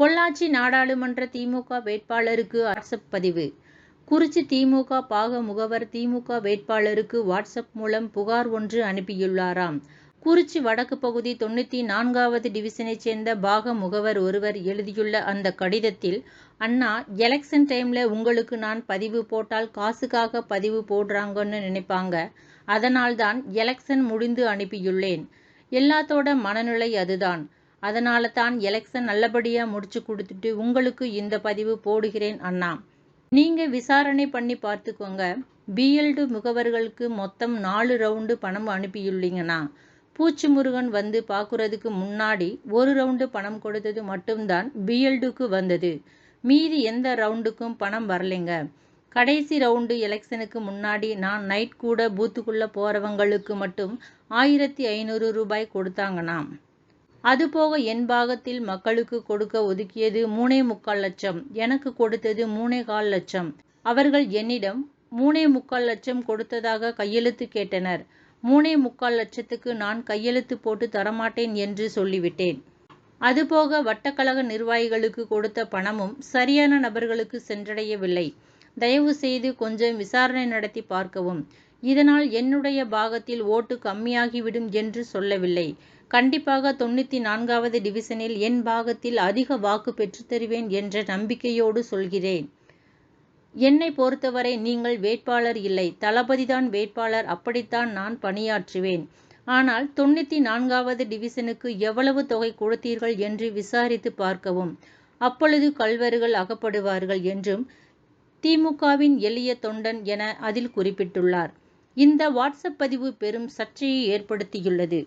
பொள்ளாச்சி நாடாளுமன்ற திமுக வேட்பாளருக்கு வாட்ஸ்அப் பதிவு. குறிச்சி திமுக பாக முகவர் திமுக வேட்பாளருக்கு வாட்ஸ்அப் மூலம் புகார் ஒன்று அனுப்பியுள்ளாராம். குறிச்சி வடக்கு பகுதி தொண்ணூற்றி நான்காவது டிவிஷனைச் சேர்ந்த பாக முகவர் ஒருவர் எழுதியுள்ள அந்த கடிதத்தில் அண்ணா எலெக்ஷன் டைமில் உங்களுக்கு நான் பதிவு போட்டால் காசுக்காக பதிவு போடுறாங்கன்னு நினைப்பாங்க. அதனால்தான் எலெக்ஷன் முடிந்து அனுப்பியுள்ளேன். எல்லாத்தோட மனநிலை அதுதான். அதனால தான் எலெக்ஷன் நல்லபடியாக முடிச்சு கொடுத்துட்டு உங்களுக்கு இந்த பதிவு போடுகிறேன் அண்ணா. நீங்கள் விசாரணை பண்ணி பார்த்துக்கோங்க. பிஎல்டு முகவர்களுக்கு மொத்தம் நாலு ரவுண்டு பணம் அனுப்பியுள்ளீங்கண்ணா. பூச்சி முருகன் வந்து பார்க்குறதுக்கு முன்னாடி ஒரு ரவுண்டு பணம் கொடுத்தது மட்டும்தான் பிஎல்டுக்கு வந்தது. மீதி எந்த ரவுண்டுக்கும் பணம் வரலைங்க. கடைசி ரவுண்டு எலெக்ஷனுக்கு முன்னாடி நான் நைட் கூட பூத்துக்குள்ளே போகிறவங்களுக்கு மட்டும் ஆயிரத்தி ஐநூறு ரூபாய் கொடுத்தாங்கண்ணாம் அதுபோக என் பாகத்தில் மக்களுக்கு கொடுக்க ஒதுக்கியது மூணே முக்கால் லட்சம். எனக்கு கொடுத்தது மூணே கால் லட்சம். அவர்கள் என்னிடம் மூணே முக்கால் லட்சம் கொடுத்ததாக கையெழுத்து கேட்டனர். மூணே முக்கால் லட்சத்துக்கு நான் கையெழுத்து போட்டு தரமாட்டேன் என்று சொல்லிவிட்டேன். அதுபோக வட்டக்கழக நிர்வாகிகளுக்கு கொடுத்த பணமும் சரியான நபர்களுக்கு சென்றடையவில்லை. தயவு செய்து கொஞ்சம் விசாரணை நடத்தி பார்க்கவும். இதனால் என்னுடைய பாகத்தில் ஓட்டு கம்மியாகிவிடும் என்று சொல்லவில்லை. கண்டிப்பாக தொண்ணூற்றி நான்காவது டிவிசனில் என் பாகத்தில் அதிக வாக்கு பெற்றுத்தருவேன் என்ற நம்பிக்கையோடு சொல்கிறேன். என்னை பொறுத்தவரை நீங்கள் வேட்பாளர் இல்லை. தளபதிதான் வேட்பாளர். அப்படித்தான் நான் பணியாற்றுவேன். ஆனால் தொண்ணூற்றி நான்காவது டிவிசனுக்கு எவ்வளவு தொகை கொடுத்தீர்கள் என்று விசாரித்து பார்க்கவும். அப்பொழுது கல்வர்கள் அகப்படுவார்கள் என்றும் திமுகவின் எளிய தொண்டன் என அதில் குறிப்பிட்டுள்ளார். இந்த வாட்ஸ்அப் பதிவு பெரும் சர்ச்சையை ஏற்படுத்தியுள்ளது.